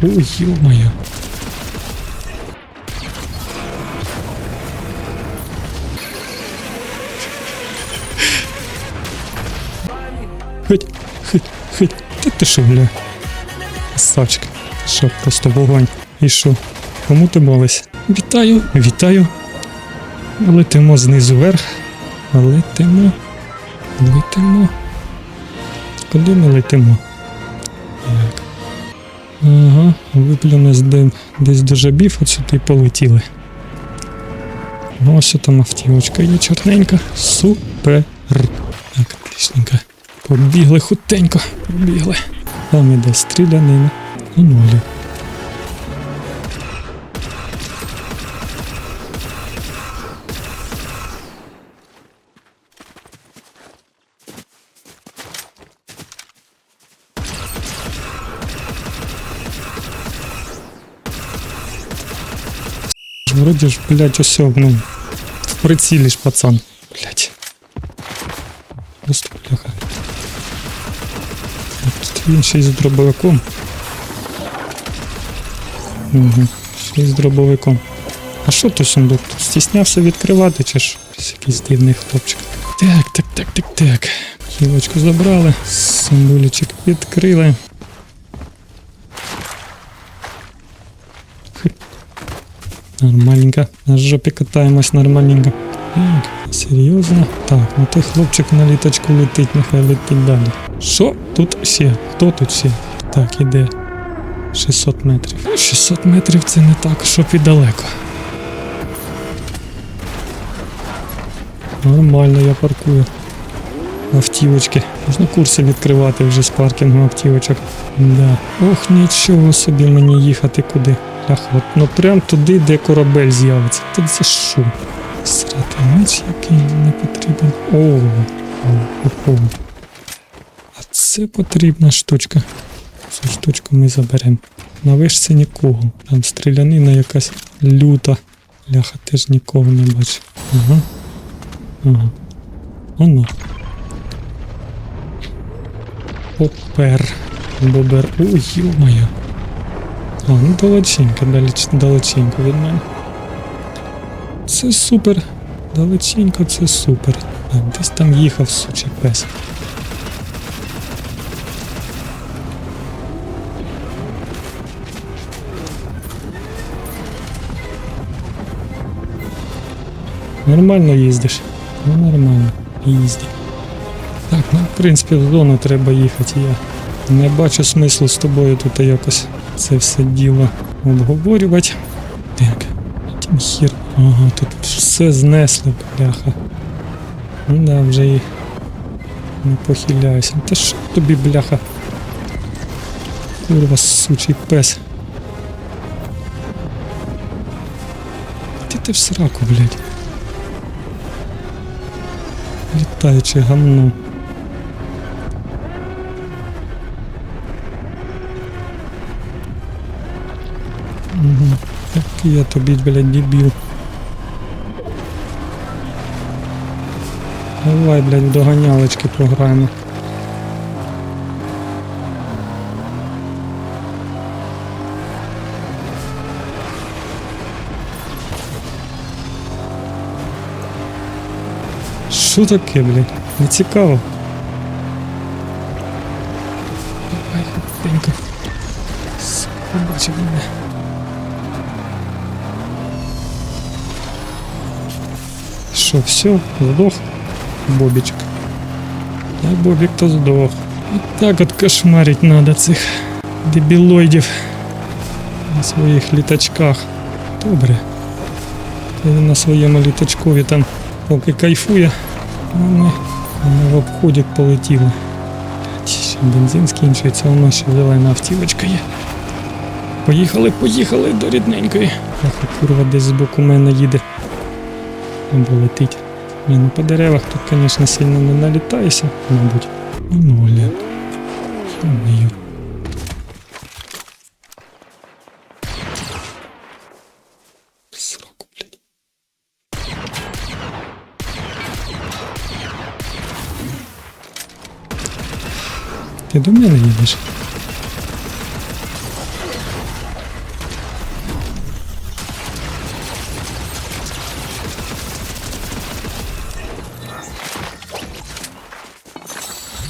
Ё-моё. Хоть, хоть, хоть. Та ти що, бля? Красавчик. Ти Що, просто вогонь. І що? Кому ти молись? Вітаю, вітаю. Летимо знизу вверх. Летимо. Летимо. Куди ми летимо? Ага, виплюнусь десь до жабів, от сюди полетіли. Ну, ось там автівочка є чорненька. Супер. Так, отличненько. Побігли хутенько, побігли. Там іде стрілянина і нулі. Вроді ж, блядь, усьо, ну, в прицілі ж, пацан. Блядь. Просто бляха. Тут він ще й з дробовиком. Угу. Ще й з дробовиком. А що то сундук? Стіснявся відкривати, чи ж Якийсь дивний хлопчик. Так, так, так, так, так. Хілочку забрали, сундулічок відкрили. Нормальненько. На жопі катаємось нормальненько. Так, серйозно. Так, ну той хлопчик на літочку летить, нехай летить далі. Що тут ще? Хто тут ще? Так, іде. 600 метрів. Ну, 600 метрів це не так, щоб і далеко. Нормально я паркую. Автівочки. Можна курси відкривати вже з паркінгу автівочок. Да. Ох, нічого собі мені їхати куди. Ах, от, ну прям туди, де корабель з'явиться. Та це що? Срати меч, який не потрібен. О, о, о, о. А це потрібна штучка. Цю штучку ми заберемо. На вишці нікого. Там стрілянина якась люта. Ляха, теж нікого не бачу. Ага. Ага. Оно. Попер. Бобер. Ой, ё-моё. А, ну далеченько, далеч, далеченько від мене. Це супер. Далеченько це супер. Так, десь там їхав сучий пес. Нормально їздиш. Ну нормально. Їзді. Так, ну в принципі в зону треба їхати. Я не бачу смислу з тобою тут якось це все діло обговорювати. Так, тім хір. Ага, тут все знесли, бляха. Ну да, вже і не похиляюся. Та що тобі, бляха? Курва, сучий пес. Ти ти в сраку, блядь. Літаюче гамно. Який я тобі, блядь, дебіл. Давай, блядь, доганялочки програємо. Що таке, блядь? Не цікаво. Давай, хутенько. Побачив мене. Що, все, здох? Бобічок. Та Бобік то здох. І так от кошмарить надо цих дебілоїдів на своїх літачках. Добре. Він на своєму літачкові там поки кайфує, а в обході полетіли. Ще бензин скінчується, воно ще зелена автівочка є. Поїхали, поїхали до рідненької. Ах, курва десь збоку мене їде. Або летить. Ні, ну по деревах тут, звісно, сильно не налітаєшся, мабуть. Ну, ноля. Ё-моё. Сраку, блядь. Ти до мене їдеш?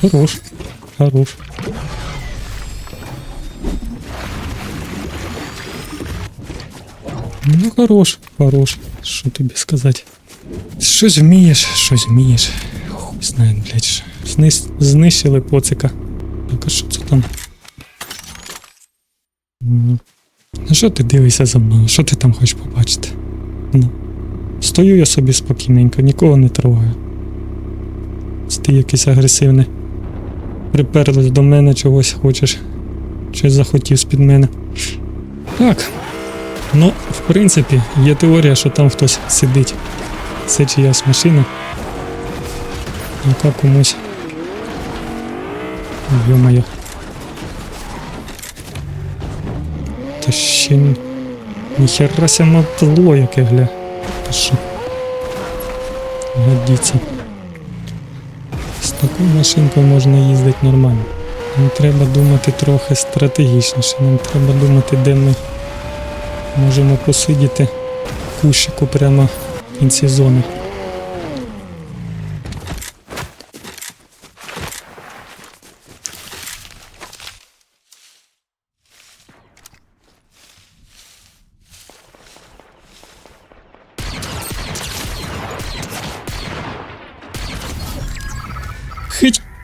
Хорош. Хорош. Ну, хорош, хорош. Що тобі сказати? Щось вмієш, щось вмієш. Хуй знає, блядь. що. Знис... Знищили поцика. Так, а що це там? Ну що ти дивишся за мною? Що ти там хочеш побачити? Ну. Стою я собі спокійненько, нікого не трогаю. Ти якийсь агресивний. Приперлась до мене чогось хочеш. Щось захотів з-під мене. Так. Ну, в принципі, є теорія, що там хтось сидить. Це чиясь машина. Яка комусь. Йо-моє. Та ще ні- ніхера ся мотло яке гля. Та що? Годіться. Такою машинкою можна їздити нормально. Нам треба думати трохи стратегічніше. Нам треба думати, де ми можемо посидіти кущику прямо в кінці зони.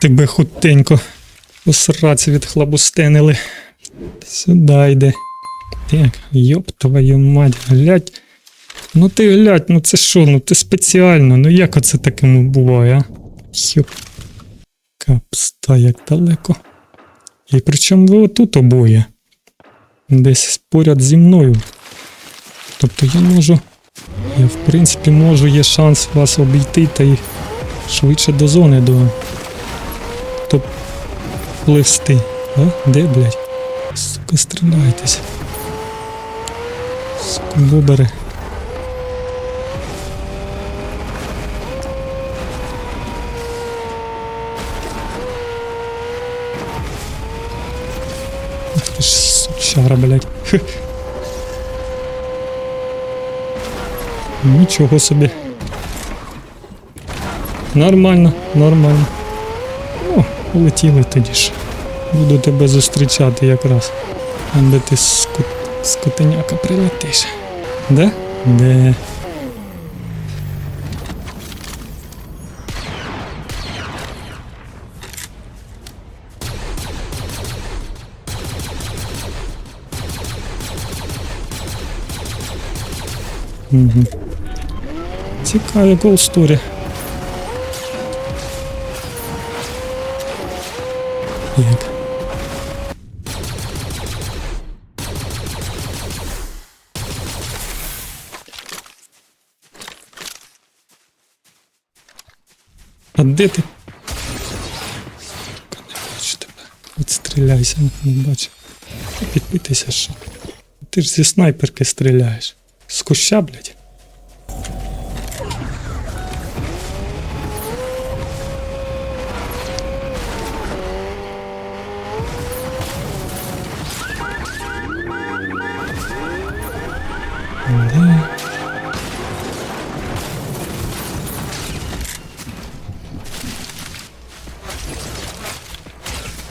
Тебе хутенько. Посраці відхлабустенили. Сюди йде. Так, йоп твою мать, глядь. Ну ти глядь, ну це що, ну ти спеціально, ну як оце такому буває, а? Йоп. Капста, як далеко. І причому ви отут обоє. Десь поряд зі мною. Тобто я можу. Я в принципі можу, є шанс вас обійти та й швидше до зони до. То пливсти. А? Де, блядь? Сука, стріляйтесь. Сука, бобери. Ах ти ж сучара, блядь. Нічого собі. Нормально, нормально. О, полетіли тоді ж. Буду тебе зустрічати якраз. Де ти ску... скотеняка прилетиш. Де? Де? Угу. Цікаві колсторі. Як? А де ти? Не бачу тебе. Відстріляйся, не бачу. Та Підпитися що. Ти ж зі снайперки стріляєш. З куща, блядь.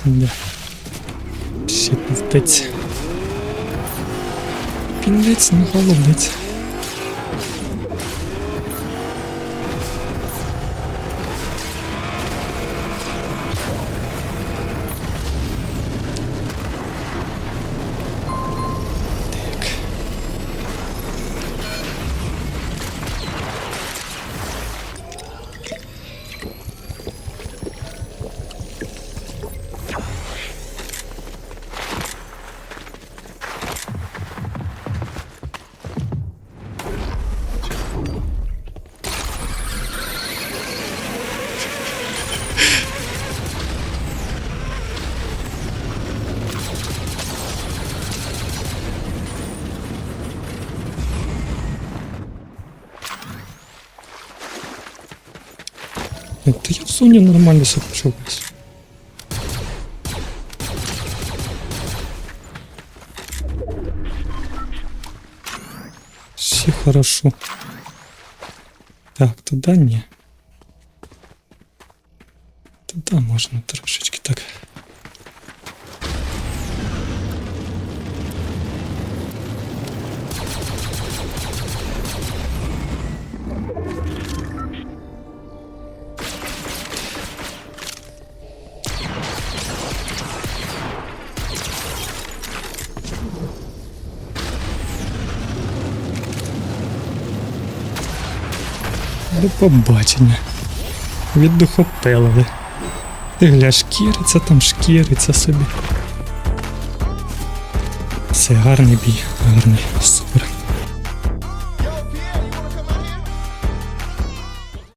Да. Ще півтець. Піндець на голубець. Та я в зоні нормально почуваюся. Все хорошо. Так, туда не. Туда Та можна До побачення. Віддухопилили. Ти гля, шкіриться там, шкіриться собі. Все, гарний бій, гарний, супер.